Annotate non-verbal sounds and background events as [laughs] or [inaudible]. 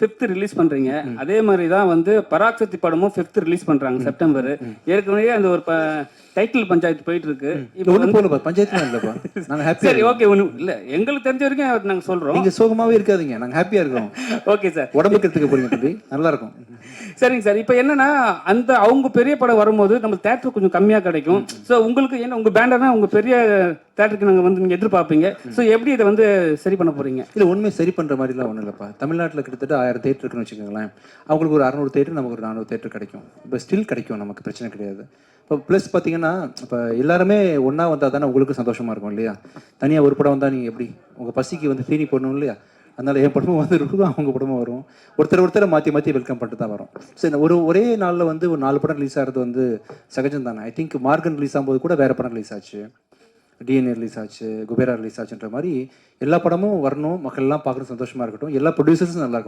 Fifth release பண்றீங்க. அதே மாதிரி தான் வந்து பராக்சக்தி படமும் ஃபிஃப்த் ரிலீஸ் பண்றாங்க செப்டம்பர். ஏற்கனவே அந்த ஒரு டைட்டில் பஞ்சாயத்து போயிட்டு இருக்கு இப்போ ஒன்றும் போகலப்பா. பஞ்சாயத்துல இல்லைப்பா. நாங்கள் ஹாப்பியாக சரி ஓகே ஒன்று இல்ல. எங்களுக்கு தெரிஞ்ச வரைக்கும் நாங்க சொல்றோம். நீங்கள் சோகமாகவே இருக்காதீங்க. நாங்கள் ஹாப்பியாக இருக்கிறோம் ஓகே [laughs] சார் உடம்புக்கு எடுத்துக்க போறீங்க தம்பி. நல்லா இருக்கும். சரிங்க சார் இப்போ என்னன்னா அந்த அவங்க பெரிய படம் வரும்போது நம்ம தேட்டர் கொஞ்சம் கம்மியா கிடைக்கும். ஸோ உங்களுக்கு என்ன உங்க பேண்டர்னா உங்க பெரிய தேட்டருக்கு நாங்க வந்து நீங்க எதிர்பார்ப்பீங்க. ஸோ எப்படி இதை வந்து சரி பண்ண போறீங்க? இல்லை உண்மை சரி பண்ணுற மாதிரிலாம் ஒன்றும் இல்லைப்பா. தமிழ்நாட்டில் கிட்டத்தட்ட ஆயிரம் தேட்டர் இருக்குன்னு வச்சுக்கோங்களேன். அவங்களுக்கு ஒரு அறநூறு தேட்டர் நமக்கு ஒரு நானூறு தேட்டர் கிடைக்கும். இப்போ ஸ்டில் கிடைக்கும் நமக்கு பிரச்சனை கிடையாது. இப்போ ப்ளஸ் பார்த்தீங்கன்னா இப்போ எல்லாருமே ஒன்றா வந்தால் தானே உங்களுக்கு சந்தோஷமாக இருக்கும் இல்லையா? தனியாக ஒரு படம் வந்தால் நீங்கள் எப்படி? உங்கள் பசிக்கு வந்து ஃபீனி போடணும் இல்லையா? அதனால் என் படமும் வந்து இருக்கும் அவங்க படமும் வரும். ஒருத்தர் ஒருத்தரை மாற்றி மாற்றி வெல்கம் பண்ணிட்டு தான் வரும் சரி ஒரு ஒரே நாளில் வந்து ஒரு நாலு படம் ரிலீஸ் ஆகிறது வந்து சகஜம் தானே? ஐ திங்க் மார்கன் ரிலீஸ் ஆகும்போது கூட வேறு படம் ரிலீஸ் ஆச்சு. டிஎன்ஏ ரிலீஸ் ஆச்சு குபேரா ரிலீஸ் ஆச்சுன்ற மாதிரி எல்லா படமும் வரணும் மக்கள்லாம் பார்க்குறது சந்தோஷமாக இருக்கட்டும். எல்லா ப்ரொடியூசர்ஸும் நல்லா